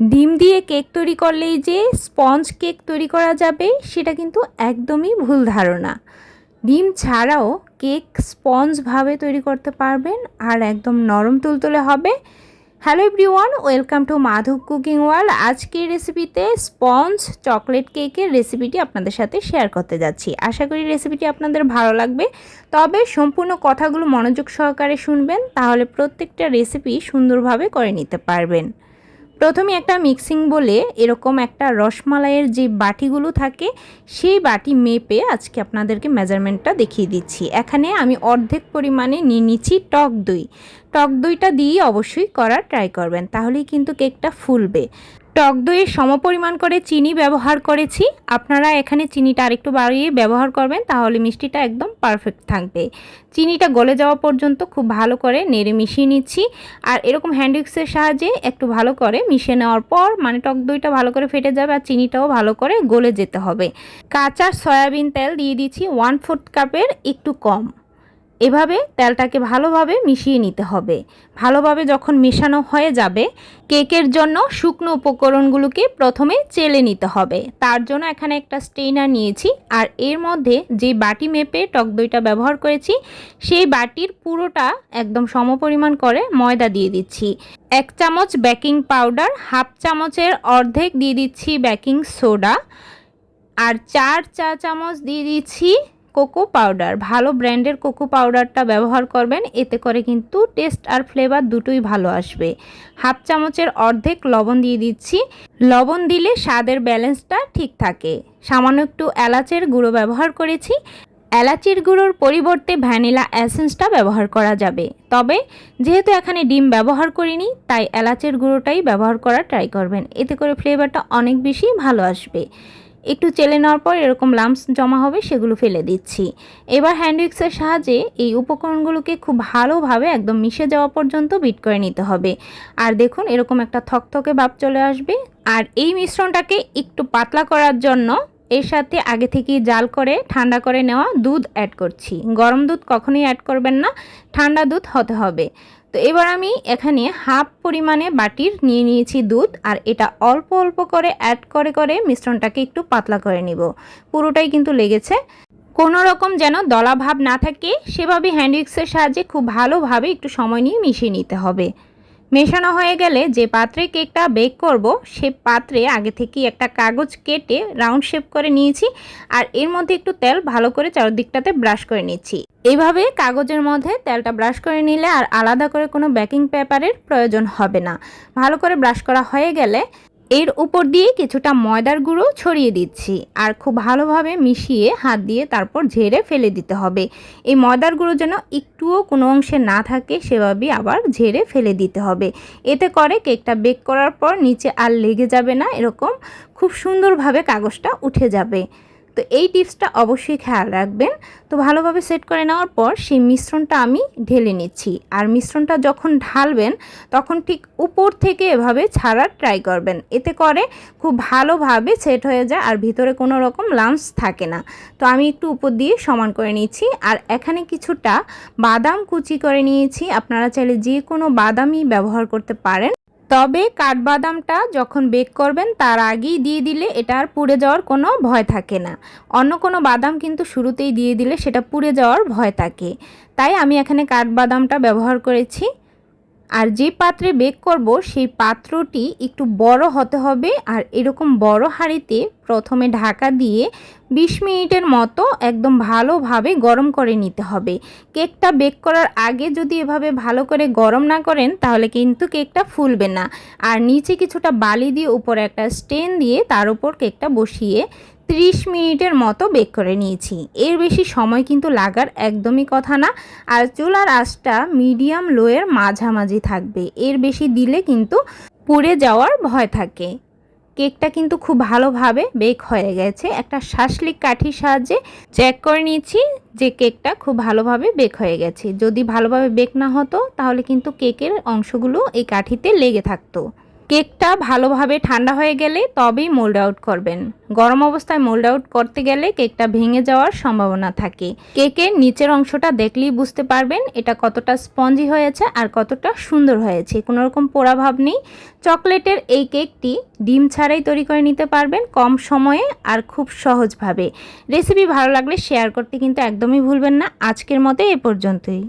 ডিম দিয়ে কেক তৈরি করলেই যে স্পঞ্জ কেক তৈরি করা যাবে, সেটা কিন্তু একদমই ভুল ধারণা। ডিম ছাড়াও কেক স্পঞ্জভাবে তৈরি করতে পারবেন আর একদম নরম তুলতুলে হবে। Hello everyone, welcome to Madhab cooking world. আজকের রেসিপিতে স্পঞ্জ চকলেট কেকের রেসিপিটি আপনাদের সাথে শেয়ার করতে যাচ্ছি। আশা করি রেসিপিটি আপনাদের ভালো লাগবে। তবে সম্পূর্ণ কথাগুলো মনোযোগ সহকারে শুনবেন, তাহলে প্রত্যেকটা রেসিপি সুন্দরভাবে করে নিতে পারবেন। প্রথমে একটা মিক্সিং বলে এরকম একটা রসমালাইয়ের যে বাটিগুলো থাকে, সেই বাটি মেপে আজকে আপনাদেরকে মেজারমেন্টটা দেখিয়ে দিচ্ছি। এখানে আমি অর্ধেক পরিমাণে নিয়ে নিচ্ছি টক দই। টক দইটা দিয়ে অবশ্যই করার ট্রাই করবেন, তাহলেই কিন্তু কেকটা ফুলবে। টক দইয়ের সমপরিমাণ করে চিনি ব্যবহার করেছি। আপনারা এখানে চিনিটা আরেকটু বাড়িয়ে ব্যবহার করবেন, তাহলে মিষ্টিটা একদম পারফেক্ট থাকবে। চিনিটা গলে যাওয়া পর্যন্ত খুব ভালো করে নেড়ে মিশিয়ে নিচ্ছি। আর এরকম হ্যান্ডউইক্সের সাহায্যে একটু ভালো করে মিশিয়ে নেওয়ার পর মানে টক দইটা ভালো করে ফেটে যাবে আর চিনিটাও ভালো করে গলে যেতে হবে। কাঁচা সয়াবিন তেল দিয়ে দিচ্ছি ওয়ান ফোর্থ কাপের একটু কম। এভাবে তেলটাকে ভালোভাবে মিশিয়ে নিতে হবে। ভালোভাবে যখন মেশানো হয়ে যাবে, কেকের জন্য শুকনো উপকরণগুলোকে প্রথমে চেলে নিতে হবে। তার জন্য এখানে একটা স্টেইনার নিয়েছি আর এর মধ্যে যে বাটি মেপে টক দইটা ব্যবহার করেছি, সেই বাটির পুরোটা একদম সমপরিমাণ করে ময়দা দিয়ে দিচ্ছি। এক চামচ বেকিং পাউডার, হাফ চামচের অর্ধেক দিয়ে দিচ্ছি বেকিং সোডা আর চার চা চামচ দিয়ে দিচ্ছি কোকো পাউডার। ভালো ব্র্যান্ডের কোকো পাউডারটা ব্যবহার করবেন, এতে করে কিন্তু টেস্ট আর ফ্লেভার দুটোই ভালো আসবে। হাফ চামচের অর্ধেক লবণ দিয়ে দিচ্ছি। লবণ দিলে স্বাদের ব্যালেন্সটা ঠিক থাকে। সামান্য একটু এলাচের গুঁড়ো ব্যবহার করেছি। এলাচির গুঁড়োর পরিবর্তে ভ্যানিলা অ্যাসেন্সটা ব্যবহার করা যাবে। তবে যেহেতু এখানে ডিম ব্যবহার করিনি, তাই এলাচের গুঁড়োটাই ব্যবহার করা ট্রাই করবেন। এতে করে ফ্লেভারটা অনেক বেশি ভালো আসবে। একটু চেলে নেওয়ার পর এরকম লাম্পস জমা হবে, সেগুলো ফেলে দিচ্ছি। এবার হ্যান্ড উইক্সের সাহায্যে এই উপকরণগুলোকে খুব ভালোভাবে একদম মিশে যাওয়া পর্যন্ত বিট করে নিতে হবে। আর দেখুন, এরকম একটা থকথকে ভাব চলে আসবে। আর এই মিশ্রণটাকে একটু পাতলা করার জন্য এর সাথে আগে থেকে জাল করে, ঠান্ডা করে নেওয়া দুধ অ্যাড করছি। গরম দুধ কখনোই অ্যাড করবেন না, ঠান্ডা দুধ হতে হবে। তো এবার আমি এখানে হাফ পরিমাণে বাটির নিয়ে নিয়েছি দুধ, আর এটা অল্প অল্প করে অ্যাড করে করে মিশ্রণটাকে একটু পাতলা করে নিব। পুরোটাই কিন্তু লেগেছে। কোনো রকম যেন দলাভাব না থাকে, সেভাবে হ্যান্ডউইক্সের সাহায্যে খুব ভালোভাবে একটু সময় নিয়ে মিশিয়ে নিতে হবে। মেশানো হয়ে গেলে যে পাত্রে কেকটা বেক করব, সে পাত্রে আগে থেকেই একটা কাগজ কেটে রাউন্ড শেপ করে নিয়েছি আর এর মধ্যে একটু তেল ভালো করে চারদিকটাতে ব্রাশ করে নিচ্ছি। এইভাবে কাগজের মধ্যে তেলটা ব্রাশ করে নিলে আর আলাদা করে কোনো বেকিং পেপারের প্রয়োজন হবে না। ভালো করে ব্রাশ করা হয়ে গেলে এর উপর দিয়ে কিছুটা ময়দার গুঁড়ো ছড়িয়ে দিচ্ছি আর খুব ভালোভাবে মিশিয়ে হাত দিয়ে তারপর ঝেড়ে ফেলে দিতে হবে। এই ময়দার গুঁড়ো যেন একটুও কোনো অংশে না থাকে, সেভাবেই আবার ঝেড়ে ফেলে দিতে হবে। এতে করে কেকটা বেক করার পর নিচে আর লেগে যাবে না, এরকম খুব সুন্দরভাবে কাগজটা উঠে যাবে। তো এই টিপসটা অবশ্যই খেয়াল রাখবেন। তো ভালোভাবে সেট করে নেওয়ার পর সেই মিশ্রণটা আমি ঢেলে নিচ্ছি। আর মিশ্রণটা যখন ঢালবেন, তখন ঠিক উপর থেকে এভাবে ছাড়ার ট্রাই করবেন। এতে করে খুব ভালোভাবে সেট হয়ে যায় আর ভিতরে কোনো রকম লাঞ্চ থাকে না। তো আমি একটু উপর দিয়ে সমান করে নিচ্ছি। আর এখানে কিছুটা বাদাম কুচি করে নিয়েছি। আপনারা চাইলে যে কোনো বাদামই ব্যবহার করতে পারেন। তবে কাঠবাদামটা যখন বেক করবেন, তার আগেই দিয়ে দিলে এটা আর পুড়ে যাওয়ার কোনো ভয় থাকে না। অন্য কোনো বাদাম কিন্তু শুরুতেই দিয়ে দিলে সেটা পুড়ে যাওয়ার ভয় থাকে। তাই আমি এখানে কাঠবাদামটা ব্যবহার করেছি। আর যে পাত্রে বেক করব, সেই পাত্রটি একটু বড় হতে হবে। আর এরকম বড় হাঁড়িতে প্রথমে ঢাকা দিয়ে 20 মিনিটের মতো একদম ভালোভাবে গরম করে নিতে হবে। কেকটা বেক করার আগে যদি এভাবে ভালো করে গরম না করেন, তাহলে কিন্তু কেকটা ফুলবে না। আর নিচে কিছুটা বালি দিয়ে উপরে একটা স্টেন দিয়ে তার উপর কেকটা বসিয়ে 30 মিনিটের মতো বেক করে নিয়েছি। এর বেশি সময় কিন্তু লাগার একদমই কথা না। আর চুলার আঁচটা মিডিয়াম লোয়ের মাঝামাঝি থাকবে। এর বেশি দিলে কিন্তু পুড়ে যাওয়ার ভয় থাকে। কেকটা কিন্তু খুব ভালোভাবে বেক হয়ে গেছে। একটা শাসলিক কাঠির সাহায্যে চেক করে নিয়েছি যে কেকটা খুব ভালোভাবে বেক হয়ে গেছে। যদি ভালোভাবে বেক না হতো, তাহলে কিন্তু কেকের অংশগুলো এই কাঠিতে লেগে থাকতো। কেকটা ভালোভাবে ঠান্ডা হয়ে গেলে তবেই মোল্ড আউট করবেন। গরম অবস্থায় মোল্ড আউট করতে গেলে কেকটা ভেঙে যাওয়ার সম্ভাবনা থাকে। কেকের নিচের অংশটা দেখলেই বুঝতে পারবেন এটা কতটা স্পঞ্জি হয়েছে আর কতটা সুন্দর হয়েছে। কোনো রকম পোড়া ভাব নেই। চকলেটের এই কেকটি ডিম ছাড়াই তৈরি করে নিতে পারবেন কম সময়ে আর খুব সহজভাবে। রেসিপি ভালো লাগলে শেয়ার করতে কিন্তু একদমই ভুলবেন না। আজকের মতো এ পর্যন্তই।